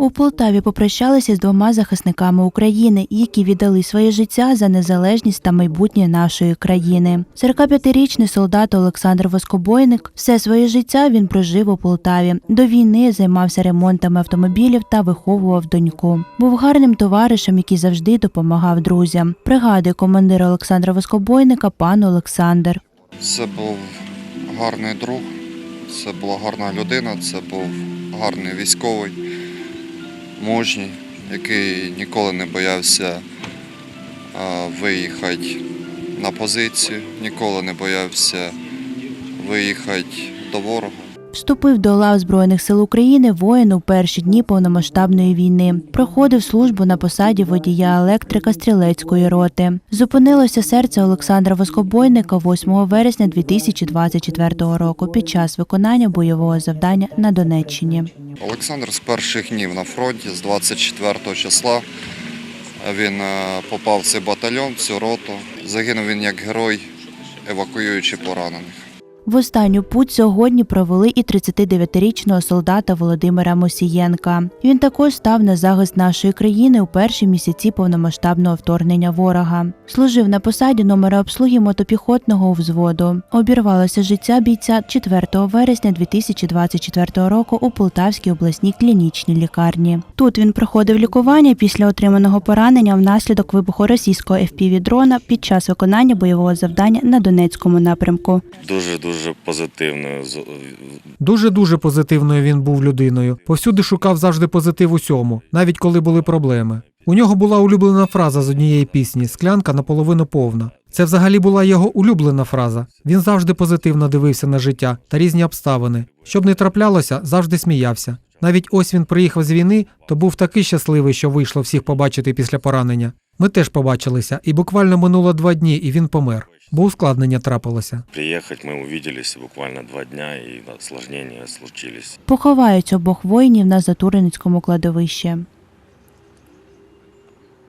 У Полтаві попрощалися з двома захисниками України, які віддали своє життя за незалежність та майбутнє нашої країни. 45-річний солдат Олександр Воскобойник все своє життя він прожив у Полтаві. До війни займався ремонтами автомобілів та виховував доньку. Був гарним товаришем, який завжди допомагав друзям. Пригадує командир Олександра Воскобойника пан Олександр. Це був гарний друг, це була гарна людина, це був гарний військовий, мужній, який ніколи не боявся виїхати на позицію, ніколи не боявся виїхати до ворога. Вступив до лав Збройних сил України воїн у перші дні повномасштабної війни. Проходив службу на посаді водія електрика стрілецької роти. Зупинилося серце Олександра Воскобойника 8 вересня 2024 року під час виконання бойового завдання на Донеччині. Олександр з перших днів на фронті, з 24 числа. Він е, попав в цей батальйон, в цю роту. Загинув він як герой, евакуюючи поранених. В останню путь сьогодні провели і 39-річного солдата Володимира Мосієнка. Він також став на захист нашої країни у перші місяці повномасштабного вторгнення ворога. Служив на посаді номера обслуги мотопіхотного взводу. Обірвалося життя бійця 4 вересня 2024 року у Полтавській обласній клінічній лікарні. Тут він проходив лікування після отриманого поранення внаслідок вибуху російського FPV-дрона під час виконання бойового завдання на Донецькому напрямку. Дуже дуже позитивною. З- Дуже дуже позитивною він був людиною. Повсюди шукав завжди позитив усьому, навіть коли були проблеми. У нього була улюблена фраза з однієї пісні Склянка наполовину повна. Це взагалі була його улюблена фраза. Він завжди позитивно дивився на життя та різні обставини. Щоб не траплялося, завжди сміявся. Навіть ось він приїхав з війни, то був такий щасливий, що вийшло всіх побачити після поранення. Ми теж побачилися, і буквально минуло два дні, і він помер, бо ускладнення трапилося. Приїхати ми увиделись буквально два дні, і ускладнення случились. Поховають обох воїнів на Затуринському кладовищі.